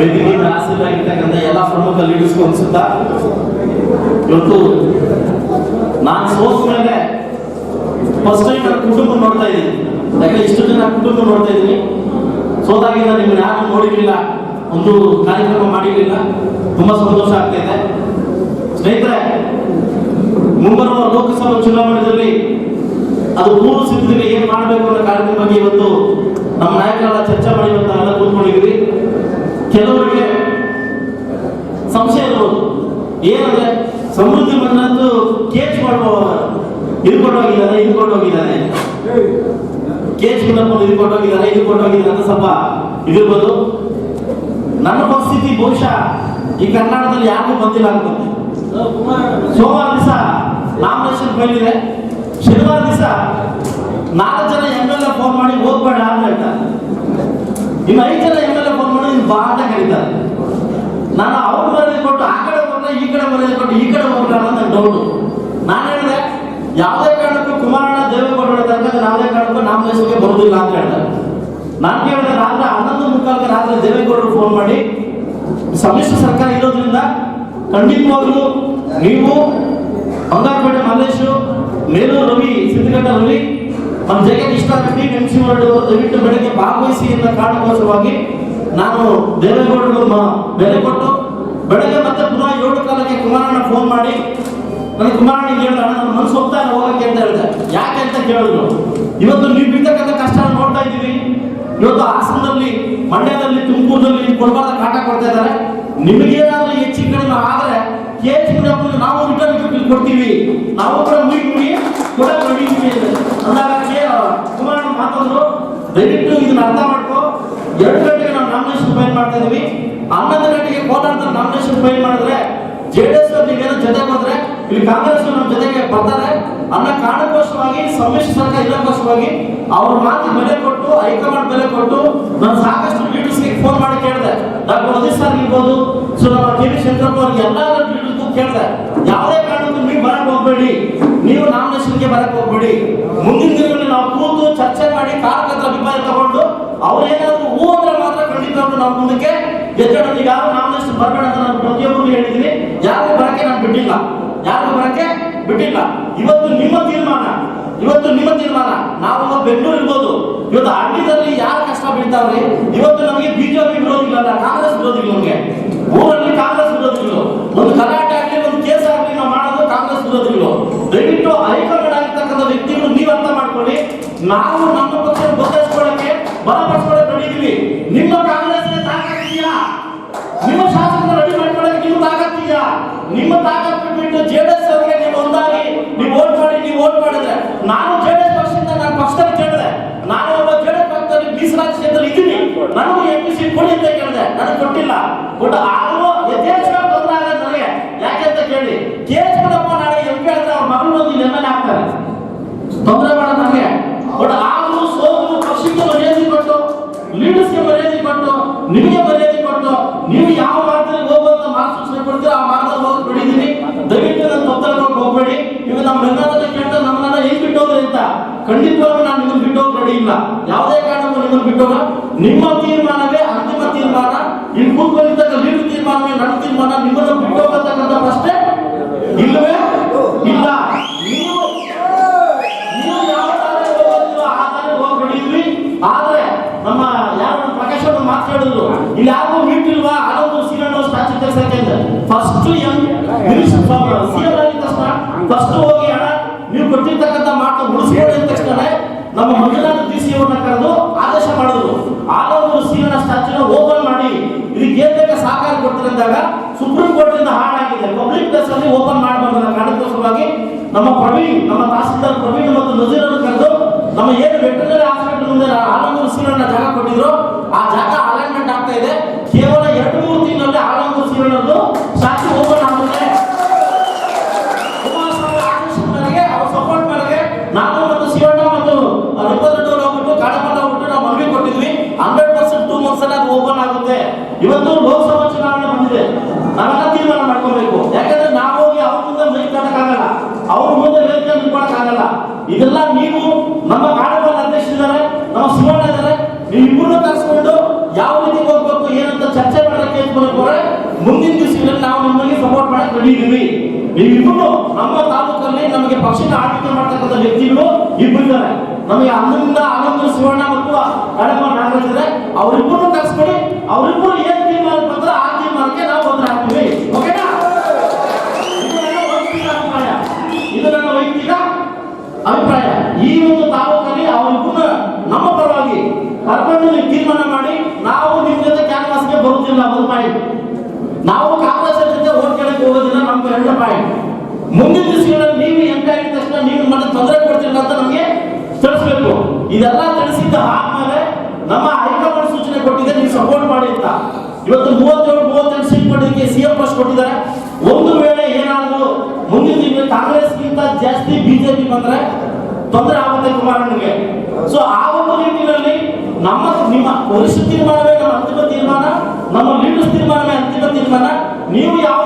ವೇದಿಕೆಯಿಂದ ಆಸೀನರಾಗಿರ್ತಕ್ಕಂಥ ಎಲ್ಲ ಪ್ರಮುಖ ಲೀಡರ್ಸ್ಗೂ ಅನ್ಸುತ್ತಾ ಇವತ್ತು ನಾನು ಸೋಸ್ ಮೇಲೆ ಫಸ್ಟ್ ಟೈಮ್ ನನ್ನ ಕುಟುಂಬ ನೋಡ್ತಾ ಇದ್ದೀನಿ. ಯಾಕಂದ್ರೆ ಇಷ್ಟು ಜನ ಕುಟುಂಬ ನೋಡ್ತಾ ಇದ್ದೀನಿ. ಸೋದಾಗಿಂದ ನಿಮ್ಮನ್ನ ಯಾರು ನೋಡಿರ್ಲಿಲ್ಲ, ಒಂದು ಕಾರ್ಯಕ್ರಮ ಮಾಡಿರಲಿಲ್ಲ, ತುಂಬಾ ಸಂತೋಷ ಆಗ್ತಾ ಇದೆ. ಸ್ನೇಹಿತರೆ, ಮುಂಬರುವ ಲೋಕಸಭಾ ಚುನಾವಣೆಯಲ್ಲಿ ಅದು ಪೂರ್ವ ಸಿದ್ಧತೆಗೆ ಏನ್ ಮಾಡಬೇಕು ಅನ್ನೋ ಕಾರ್ಯಕ್ರಮ ಬಗ್ಗೆ ಇವತ್ತು ನಮ್ಮ ನಾಯಕರೆಲ್ಲ ಚರ್ಚೆ ಮಾಡಿ ಇವತ್ತು ನಾವೆಲ್ಲ ಕೂತ್ಕೊಂಡಿದ್ವಿ ಕೆಲವರಿಗೆ ಸಂಶಯ ಇರ್ಬೋದು ಏನಂದ್ರೆ, ಸಮೃದ್ಧಿ ಬಂದದ್ದು ಕೇಚ್ ಮಾಡುವ ಹಿಡ್ಕೊಂಡು ಹೋಗಿದ್ದಾರೆ ಹಿಡ್ಕೊಂಡು ಹೋಗಿದ್ದಾರೆ ಕೇಚ್ ಹೋಗಿದ್ದಾರೆ ಹಿಡ್ಕೊಂಡು ಹೋಗಿದ್ದಾರೆ ಅಂತ ಸ್ವಲ್ಪ ಇದಿರ್ಬೋದು. ನನ್ನ ಪರಿಸ್ಥಿತಿ ಬಹುಶಃ ಈ ಕರ್ನಾಟಕದಲ್ಲಿ ಯಾರಿಗೂ ಬಂದಿಲ್ಲ ಅನ್ಕೊಂಡೆ. ಸೋಮವಾರ ದಿವಸ ನಾಮಿನೇಷನ್ ಫೈಲ್ ಇದೆ. ಶನಿವಾರ ದಿವಸ ನಾಲ್ಕು ಜನ ಎಂ ಎಲ್ ಎ ಫೋನ್ ಮಾಡಿ ಹೋಗ್ಬೇಡ ಅಂತ ಹೇಳ್ತಾರೆ. ಇನ್ನು ಐದು ಜನ ಎಂ ಎಲ್ ಎ ಫೋನ್ ಬಾ ಅಂತ ಕರೀತಾರೆ ನಾನು ಅವ್ರ ಮನೆಯಲ್ಲಿ ಕೊಟ್ಟು ಆ ಕಡೆ ಹೋಗ್ರೆ ಈ ಕಡೆ ಮನೆಯಲ್ಲಿ ಕೊಟ್ಟು ಈ ಕಡೆ ಹೋಗ್ಬೇಡ ಅಂತ ಡೌಟು ನಾನು ಹೇಳಿದೆ, ಯಾವುದೇ ಕಾರಣಕ್ಕೂ ಕುಮಾರಣ್ಣ ದೇವೇಗೌಡರ ತನಕ ಯಾವುದೇ ಕಾರಣಕ್ಕೂ ನಾಮಿನೇಷನ್ಗೆ ಬರೋದಿಲ್ಲ ಅಂತ ಹೇಳಿದೆ. ನಾನು ಕೇಳಿದೆ, ರಾತ್ರಿ ಹನ್ನೊಂದು ಮುಖಾಂತರ ರಾತ್ರಿ ದೇವೇಗೌಡರು ಫೋನ್ ಮಾಡಿ, ಸಮ್ಮಿಶ್ರ ಸರ್ಕಾರ ಇರೋದ್ರಿಂದ ಖಂಡಿತವಾಗ್ಲೂ ನೀವು ಬಂಗಾರಪೇಟೆ ಮಲ್ಲೇಶು ಮೇಲು ರವಿ ಸಿದ್ಧಗಂಡ ರವಿ, ನಮ್ಮ ಜಗನ್ ಇಷ್ಟ ಟಿ ಎಂ ಸಿ ದಯವಿಟ್ಟು ಬೆಳಗ್ಗೆ ಭಾಗವಹಿಸಿ ಅಂತ ಕಾರಣಕ್ಕೋಸ್ಕರವಾಗಿ ನಾನು ದೇವೇಗೌಡರು ಬೆಲೆ ಕೊಟ್ಟು ಬೆಳಗ್ಗೆ ಮತ್ತೆ ಪುನಃ ಏಳು ಕಾಲಕ್ಕೆ ಕುಮಾರಣ್ಣ ಫೋನ್ ಮಾಡಿ, ನನಗೆ ಕುಮಾರಣ್ಣ ಹೇಳಿದ ನನ್ನ ಮನಸ್ಸು ಹೋಗ್ತಾ ಹೋಗಕ್ಕೆ ಅಂತ ಹೇಳಿದೆ. ಯಾಕೆ ಅಂತ ಕೇಳಿದ್ರು. ಇವತ್ತು ನೀವು ಬಿಡ್ತಕ್ಕಂಥ ಕಷ್ಟ ನೋಡ್ತಾ ಇದ್ದೀವಿ. ಇವತ್ತು ಹಾಸನದಲ್ಲಿ, ಮಂಡ್ಯದಲ್ಲಿ ತುಮಕೂರಲ್ಲಿ ಕೊಡಬಾರ್ದ ಕಾಟ ಕೊಡ್ತಾ ಇದ್ದಾರೆ. ನಿಮಗೇನಾದ್ರೂ ಹೆಚ್ಚು ಕಡಿಮೆ ಆದ್ರೆ ಕೇಸ್ ನಾವು ರಿಟರ್ನ್ ಕೊಡ್ತೀವಿ. ನಾವು ಕೂಡ ಮುಗಿ ಮುಗಿ ಕೂಡ ಹೊಡಿತೀವಿ ಅಂದಾಗ ಕೇ- ಕುಮಾರಣ್ಣ ಮಾತಾಡಿದ್ರು ದಯವಿಟ್ಟು ಇದನ್ನ ಅರ್ಥ ಮಾಡ್ಕೋ. ಎರಡು ಗಂಟೆಗೆ ನಾವು ನಾಮಿನೇಷನ್ ಫೈಲ್ ಮಾಡ್ತಾ ಇದೀವಿ ಹನ್ನೊಂದು ಗಂಟೆಗೆ ಕೋಲಾರದಲ್ಲಿ ನಾಮಿನೇಷನ್ ಫೈಲ್ ಮಾಡಿದ್ರೆ, ಜೆಡಿಎಸ್ ಡಿ ಎಸ್ ನೀವೇನೋ ಜೊತೆಗೆ ಬಂದ್ರೆ, ಇಲ್ಲಿ ಕಾಂಗ್ರೆಸ್ ನಮ್ಮ ಜೊತೆಗೆ ಬರ್ತಾರೆ. ಅನ್ನೋ ಕಾರಣಕ್ಕೋಸ್ಕರವಾಗಿ, ಸಮ್ಮಿಶ್ರ ಸರ್ಕಾರ ಇರೋಕ್ಕೋಸ್ಕರವಾಗಿ ಅವ್ರ ಮಾತು ಬೆಲೆ ಕೊಟ್ಟು, ಹೈಕಮಾಂಡ್ ಬೆಲೆ ಕೊಟ್ಟು ನಾನು ಸಾಕಷ್ಟು ಲೀಡರ್ಸ್ಗೆ ಫೋನ್ ಮಾಡಿ ಕೇಳಿದೆ. ಡಾಕ್ಟರ್ ಅಜಿತ್ ಸರ್ ಇರ್ಬೋದು, ಸೊ ನಮ್ಮ ಕೆ ವಿ ಶಂಕರಪ್ಪ ಅವ್ರಿಗೆ ಎಲ್ಲ ಲೀಡರ್ಗೂ ಕೇಳಿದೆ. ಯಾವುದೇ ಕಾರಣಕ್ಕೂ ನೀವು ಬರಕ್ ಹೋಗ್ಬೇಡಿ. ನೀವು ನಾಮಿನೇಷನ್ಗೆ ಬರಕ್ ಹೋಗ್ಬೇಡಿ ಮುಂದಿನ ದಿನಗಳಲ್ಲಿ ನಾವು ಕೂತು ಚರ್ಚೆ ಮಾಡಿ ಕಾರ್ಯಕರ್ತರ ಅಭಿಪ್ರಾಯ ತಗೊಂಡು ಅವ್ರೇನಾದ್ರೂ ಹೂ ಅಂದ್ರೆ ಮಾತ್ರ ಖಂಡಿತವಾಗ್ಲೂ ನಾವು ಮುಂದಕ್ಕೆ ಎತ್ತಿಡೋದು ಈಗ ಯಾರು ನಾಮಿನೇಷನ್ ಬರಬೇಡ ಅಂತ ನಾನು ಪ್ರತಿಯೊಬ್ಬರು ಹೇಳಿದ್ದೀನಿ. ಯಾರಿಗೂ ಬರಕ್ಕೆ ನಾನು ಬಿಟ್ಟಿಲ್ಲ. ಯಾರಿಗೂ ಬರಕ್ಕೆ ಬಿಟ್ಟಿಲ್ಲ. ಇವತ್ತು ನಿಮ್ಮ ತೀರ್ಮಾನ. ಇವತ್ತು ನಿಮ್ಮ ತೀರ್ಮಾನ. ನಾವು ಬೆಂಗಳೂರು ಇರ್ಬೋದು. ಇವತ್ತು ಹಳ್ಳಿದಲ್ಲಿ ಯಾರು ಕಷ್ಟ ಬೀಳ್ತಾವ್ರಿ ಇವತ್ತು ನಮಗೆ ಬಿಜೆಪಿ ವಿರೋಧಿಗಳಲ್ಲ ಕಾಂಗ್ರೆಸ್ ವಿರೋಧಿಗಳು ನಮಗೆ. ಊರಲ್ಲಿ ಕಾಂಗ್ರೆಸ್ ವಿರೋಧಿಗಳು ಒಂದು ಗಲಾಟೆ ಆಗಲಿ, ಒಂದು ಕೇಸ್ ಆಗಲಿ ನಾವು ಮಾಡೋದು ಕಾಂಗ್ರೆಸ್ ವಿರೋಧಿಗಳು ದಯವಿಟ್ಟು ಹೈಕಮಾಂಡ್ ಆಗಿರ್ತಕ್ಕಂಥ ವ್ಯಕ್ತಿಗಳು ನೀವು ಅರ್ಥ ಮಾಡ್ಕೊಳ್ಳಿ. ನಾವು ನಮ್ಮ ಪಕ್ಷ ಬದಲಾಯಿಸ್ಕೊಳ್ಳಕ್ಕೆ ಬಲಪಡಿಸ್ಕೊಳ್ಳಕ್ಕೆ ನಿಮ್ಮ ಬಟ್ ಆದರೂ ಯಥೇಚ್ಛವಾಗಿ ತೊಂದರೆ ಆಗತ್ತೆ ನನಗೆ ಯಾಕೆ ಅಂತ ಕೇಳಿ ಕೆ ಎಚ್ ನಾಳೆ ಎಂ ಪಿ ಅವ್ರ ಮಗಳು ಬಂದು ಎಂ ಎಲ್ ಆಗ್ತಾರೆ. ತೊಂದರೆ ಮಾಡ ನನಗೆ ಬಟ್ ಆದರೂ ಸೋದರು ಪಕ್ಷಕ್ಕೆ ಮರ್ಯಾದೆ ಕೊಟ್ಟು ಲೀಡರ್ಸ್ಗೆ ಮರ್ಯಾದೆ ಕೊಟ್ಟು, ನಿಮಗೆ ಮರ್ಯಾದೆ ಕೊಟ್ಟು, ನೀವು ಯಾವ ಮಾರ್ಗದಲ್ಲಿ ಹೋಗುವಂತ ಮಾರ್ಗಸೂಚನೆ ಕೊಡ್ತೀರೋ ಆ ಮಾರ್ಗದಲ್ಲಿ ಹೋಗಿ ಬಿಡಿದೀನಿ ದಯವಿಟ್ಟು ನನ್ನ ತೊಂದರೆಗೆ ಹೋಗ್ಬೇಡಿ. ಇವಾಗ ನಮ್ಮ ಬೆಂಗಾಲದಲ್ಲಿ ಕೇಳ್ತಾ ನಮ್ಮನ್ನ ಏನ್ ಬಿಟ್ಟು ಹೋಗ್ರಿ ಅಂತ ಖಂಡಿತವಾಗ್ಲೂ ನಾನು ನಿಮ್ಮನ್ನು ಬಿಟ್ಟು ಹೋಗಿ ರೆಡಿ ಇಲ್ಲ. ಯಾವುದೇ ಕಾರಣಕ್ಕೂ ನಿಮ್ಮನ್ನು ಬಿಟ್ಟೋಗ ಹೋಗ ನಿಮ್ಮ ತೀರ್ಮಾನವೇ ನಮ್ಮ ಯಾರು ಪ್ರಕಾಶ್ ಅವರು ಮಾತಾಡಿದ್ರು ಇಲ್ಲಿ ಯಾರಿಗೂ ಮೀಟಿಲ್ವಾ? ಆನಂದ್ ಸೀರಣ್ಣ ಸ್ಟ್ಯಾಚು ತೆಗ್ಸಕ್ಕೆ ಅಂತ ಫಸ್ಟ್ ಎಂ ಸಿಎಂ ಆಗಿದ ತಕ್ಷಣ ಫಸ್ಟ್ ಹೋಗಿ ಹಣ ನೀವು ಕೊಟ್ಟಿರ್ತಕ್ಕಂಥ ಮಾತು ಉಳಿಸ್ಕೊಳ್ಳಿ ಅಂದ ತಕ್ಷಣ ನಮ್ಮ ಮಂಜುನಾಥ ಡಿ ಸಿ ಅವ್ರನ್ನ ಕರೆದು ಆದೇಶ ಮಾಡಿದ್ರು. ಆನಂದ್ ಸೀನ ಸ್ಟ್ಯಾಚುನ ಓಪನ್ ಮಾಡಿ. ಇದಕ್ಕೆ ಏನ್ ಬೇಕಾ ಸಹಕಾರ ಕೊಡ್ತಾರೆ ಅಂದಾಗ ಸುಪ್ರೀಂ ಕೋರ್ಟ್ ಇಂದ ಹಾಳಾಗಿದೆ ಪಬ್ಲಿಕ್ ಪ್ಲೇಸ್ ಅಲ್ಲಿ ಓಪನ್ ಮಾಡಬಾರ್ದು ಕಾರಣಕ್ಕೋಸ್ಕರವಾಗಿ ನಮ್ಮ ಪ್ರವೀಣ್, ನಮ್ಮ ತಹಸೀಲ್ದಾರ್ ಪ್ರವೀಣ್ ಮತ್ತು ನಜೀರ್ ಕರೆದು ನಮ್ಮ ಏನು ವೆಟರ್ನರಿ ಹಾಸ್ಪಿಟಲ್ ಮುಂದೆ ಆಲಂಗೂರು ಸೀರಣ್ಣ ಜಾಗ ಕೊಟ್ಟಿದ್ರು, ಆ ಜಾಗ ಅಲೈನ್ಮೆಂಟ್ ಆಗ್ತಾ ಇದೆ. ಕೇವಲ ಎರಡು ಮೂರು ತಿಂಗಳಲ್ಲಿ ಆಲಂಗೂರು ಸೀರಣ್ಣದು ಶಾಖೆ ಓಪನ್ ಆಗುತ್ತೆ. ಅವ್ರ ಸಪೋರ್ಟ್ ಮೇರೆಗೆ ನಾನು ಮತ್ತು ಶಿವಣ್ಣ ಮತ್ತು ರುದ್ರಡ್ಡವ್ರು ಹೋಗ್ಬಿಟ್ಟು ಕಾಡಮಲ್ಲ ಹೋಗ್ಬಿಟ್ಟು ನಾವು ಮನವಿ ಕೊಟ್ಟಿದ್ವಿ. ಹಂಡ್ರೆಡ್ ಪರ್ಸೆಂಟ್ ಟೂ ಮಂತ್ಸ್ ಅಲ್ಲಿ ಅದು ಓಪನ್ ಆಗುತ್ತೆ. ಇವತ್ತು ಲೋಕಸಭೆ ನೀವಿಬ್ಬರು ನಮ್ಮ ತಾಲೂಕಲ್ಲಿ ನಮಗೆ ಪಕ್ಷದ ಆಡಳಿತ ಮಾಡ್ತಕ್ಕಂಥ ವ್ಯಕ್ತಿಗಳು ಇಬ್ಬರು ಇದ್ದಾರೆ. ನಮಗೆ ಅಂದ್ರಿಂದ ಆನಂದ ಸುವರ್ಣ ಮತ್ತು ಕಡಮ ನಾಗರಾಜ್ ಇದ್ದಾರೆ. ಅವರಿಬ್ಬರು ಕರ್ಸ್ಕೊಡಿ ಅವರಿಬ್ಬರು ಏನ್ ತೀರ್ಮಾನ ಬಂದ್ರೆ ಆ ತೀರ್ಮಾನಕ್ಕೆ ನಾವು ಬಂದ್ರೆ ಹಾಕ್ತೀವಿ. ಓಕೆನಾ ಇದು ನನ್ನ ವೈಯಕ್ತಿಕ ಅಭಿಪ್ರಾಯ. ಇದು ಈ ಒಂದು ತಾಲೂಕಲ್ಲಿ ಅವರಿಬ್ಬರು ನಮ್ಮ ಪರವಾಗಿ ಕರ್ಕೊಂಡು ತೀರ್ಮಾನ ಮಾಡಿ, ನಾವು ನಿಮ್ ಜೊತೆ ಕ್ಯಾನ್ವಾಸ್ಗೆ ಬರುತ್ತಿಲ್ಲ ಒಂದು ಪಾಯಿಂಟ್ ನಾವು ಕಾಂಗ್ರೆಸ್ ಜೊತೆ ಓಟ್ ಕೇಳಕ್ಕೆ ಹೋಗೋದಿಲ್ಲ ನಮ್ಗೆ ಎರಡು ಪಾಯಿಂಟ್ ಮುಂದಿನ ದಿವಸಗಳಲ್ಲಿ ನೀವು ಎಂ ಆಗಿದ ತಕ್ಷಣ ನೀವು ಮತ್ತೆ ತೊಂದರೆ ಕೊಡ್ತೀರ ಅಂತ ನಮಗೆ ತಿಳಿಸ್ಬೇಕು. ಇದೆಲ್ಲ ತಿಳಿಸಿದ್ದ ಆದ್ಮೇಲೆ ನಮ್ಮ ಹೈಕಮಾಂಡ್ ಸೂಚನೆ ಕೊಟ್ಟಿದೆ, ನೀವು ಸಪೋರ್ಟ್ ಮಾಡಿ ಅಂತ. ಇವತ್ತು ಮೂವತ್ತೇಳು, ಮೂವತ್ತೆಂಟು ಸೀಟ್ ಮಾಡಿದರೆ ಸಿ ಎಂ ಪೋಸ್ಟ್ ಕೊಟ್ಟಿದ್ದಾರೆ. ಒಂದು ವೇಳೆ ಏನಾದರೂ ಮುಂದಿನ ಕಾಂಗ್ರೆಸ್ ಕಾಂಗ್ರೆಸ್ಗಿಂತ ಜಾಸ್ತಿ ಬಿಜೆಪಿ ಬಂದ್ರೆ ತೊಂದರೆ ಆಗುತ್ತೆ ನಿಮಗೆ ಸೊ ಆ ಒಂದು ನಿಟ್ಟಿನಲ್ಲಿ ನಮ್ಮ, ನಿಮ್ಮ ಪರಿಸ್ಥಿತಿ ತೀರ್ಮಾನವೇ ನಮ್ಮ ಅಂತಿಮ ತೀರ್ಮಾನ, ನಮ್ಮ ಲೀಡರ್ಸ್ ತೀರ್ಮಾನವೇ ಅಂತಿಮ ತೀರ್ಮಾನ. ನೀವು ಯಾವ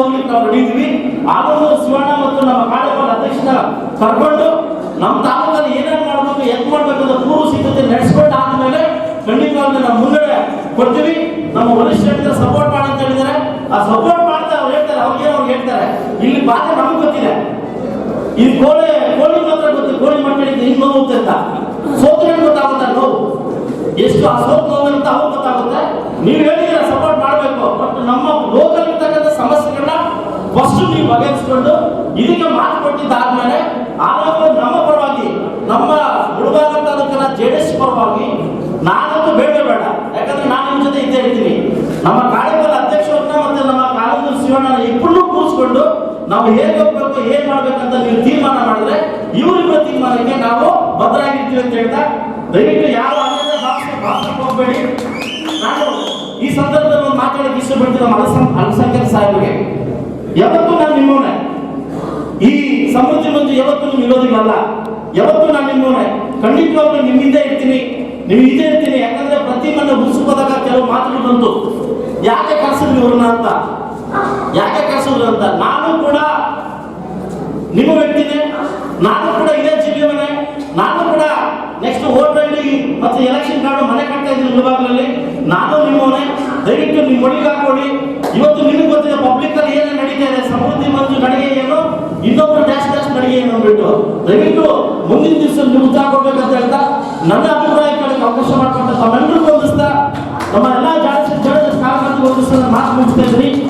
ಹೋಗ್ಲಿಕ್ಕೆ ನಾವು ರೆಡಿ ಇದೀವಿ ಆನಂದ ಶಿವಣ್ಣ ಮತ್ತು ನಮ್ಮ ಕಾಡಪಾಲ ಅಧ್ಯಕ್ಷನ ಕರ್ಕೊಂಡು ನಮ್ಮ ತಾಲೂಕಲ್ಲಿ ಏನೇನು ಮಾಡಬೇಕು ಎತ್ ಮಾಡಬೇಕು ಅಂತ ಪೂರ್ವ ಸಿದ್ಧತೆ ನಡೆಸ್ಕೊಂಡು ಆದ್ಮೇಲೆ ಖಂಡಿತವಾಗ್ಲೂ ನಾವು ಮುಂದೆ ಕೊಡ್ತೀವಿ. ನಮ್ಮ ವರಿಷ್ಠರಿಗೆ ಸಪೋರ್ಟ್ ಮಾಡಿ ಅಂತ ಹೇಳಿದ್ದಾರೆ. ಆ ಸಪೋರ್ಟ್ ಮಾಡ್ತಾ ಅವ್ರು ಹೇಳ್ತಾರೆ, ಅವ್ರಿಗೆ ಅವ್ರು ಹೇಳ್ತಾರೆ. ಇಲ್ಲಿ ಬಾಧೆ ನಮ್ಗೆ ಗೊತ್ತಿದೆ. ಈ ಕೋಳಿ ಕೋಳಿ ಮಾತ್ರ ಗೊತ್ತು, ಕೋಳಿ ಮಾಡ್ಕೊಂಡಿದ್ದು ಹಿಂಗೆ ಹೋಗುತ್ತೆ ಅಂತ. ಸೋತ್ರೆ ಗೊತ್ತಾಗುತ್ತೆ ಎಷ್ಟು ಆ ಅಂತ ಅವ್ರು ಗೊತ್ತಾಗುತ್ತೆ. ನೀವು ಹೇಳಿದ್ರೆ ಸಪೋರ್ಟ್ ಮಾಡಬೇಕು ಬಟ್ ನಮ್ಮ ಲೋಕಲ್ ಇರ್ತಕ್ಕಂಥ ಸಮಸ್ಯೆಗಳನ್ನ ಫಸ್ಟ್ ನೀವು ಬಗೆಹರಿಸ್ಕೊಂಡು ಇದಕ್ಕೆ ಮಾತು ಕೊಟ್ಟಿದ್ದಾದ್ಮೇಲೆ ಆವಾಗ ನಮ್ಮ ಪರವಾಗಿ ನಮ್ಮ ಮುಳುಬಾಗ ತಾಲೂಕಿನ ಜೆ ಡಿ ಎಸ್ ಪರವಾಗಿ ನಾನಂತೂ ಬೇಡ ಬೇಡ. ಯಾಕಂದ್ರೆ ನಾನು ನಿಮ್ಮ ಜೊತೆ ಇದ್ದೇ ಇರ್ತೀನಿ. ನಮ್ಮ ಕಾರ್ಯಕಾಲ ಅಧ್ಯಕ್ಷರನ್ನ ಮತ್ತೆ ನಮ್ಮ ಕಾಲೇಜು ಶಿವಣ್ಣ ಇಬ್ಬರನ್ನೂ ಕೂರಿಸ್ಕೊಂಡು ನಾವು ಹೇಗೆ ಹೋಗ್ಬೇಕು ಏನ್ ಮಾಡ್ಬೇಕಂತ ನೀವು ತೀರ್ಮಾನ ಮಾಡಿದ್ರೆ ಇವರಿಬ್ಬರ ತೀರ್ಮಾನಕ್ಕೆ ನಾವು ಭದ್ರಾಗಿರ್ತೀವಿ ಅಂತ ಹೇಳ್ತಾ ದಯವಿಟ್ಟು ಯಾವ ಹೋಗ್ಬೇಡಿ. ನಾನು ಈ ಸಂದರ್ಭದಲ್ಲಿ ಒಂದು ಮಾತಾಡಕ್ಕೆ ಇಷ್ಟಪಡ್ತೀನಿ ನಮ್ಮ ಅಲಸಂ ಅಲ್ಸಂಖ್ಯಾತ ಸಾಹೇಬರಿಗೆ. ಯಾವತ್ತೂ ನಾನು ನಿಮ್ಮವನೇ ಈ ಸಮೃದ್ಧಿ ಮಂಜು ಯಾವತ್ತೂ ನಿಮ್ಗೆ ಇರೋದಿಲ್ಲಲ್ಲ ಯಾವತ್ತೂ ನಾನು ನಿಮ್ಮವನೇ ಖಂಡಿತವಾಗ್ಲೂ ನಿಮ್ಮಿಂದ ಇರ್ತೀನಿ. ನೀವು ಇದೇ ಇರ್ತೀನಿ ಯಾಕಂದ್ರೆ ಪ್ರತಿ ಮನೆ ಉಳಿಸ್ಕೋದಾಗ ಕೆಲವು ಮಾತುಗಳು ಬಂತು. ಯಾಕೆ ಕರೆಸಿದ್ರು ಇವ್ರನ್ನ ಅಂತ? ಯಾಕೆ ಕರೆಸಿದ್ರು ಅಂತ? ನಾನು ಕೂಡ ನಿಮ್ಮ ವ್ಯಕ್ತಿನೇ, ನಾನು ಕೂಡ ಇದೇ ಜಿಲ್ಲೆಯವನೇ ನಾನು ಕೂಡ ನೆಕ್ಸ್ಟ್ ಐಡಿ ಮತ್ತೆ ಎಲೆಕ್ಷನ್ ಕಾರ್ಡ್ ಮನೆ ಕಟ್ತಾ ಇದ್ದೀನಿ ನಾನು ನಿಮ್ಮವನೇ, ದಯವಿಟ್ಟು ನಿಮ್ಮ ಒಳಗೆ ಹಾಕೊಳ್ಳಿ. ಇವತ್ತು ನಿಮಗೆ ಗೊತ್ತಿದೆ ಪಬ್ಲಿಕ್ ಅಲ್ಲಿ ಏನೇ ನಡೀತಾ ಇದೆ, ಸಮೃದ್ಧಿ ಮಂಜು ನಡಿಗೆ ಏನು, ಇನ್ನೊಬ್ರು ಡ್ಯಾಶ್ ಡ್ಯಾಶ್ ನಡಿಗೆ ಏನು ಅಂದ್ಬಿಟ್ಟು. ದಯವಿಟ್ಟು المستدرك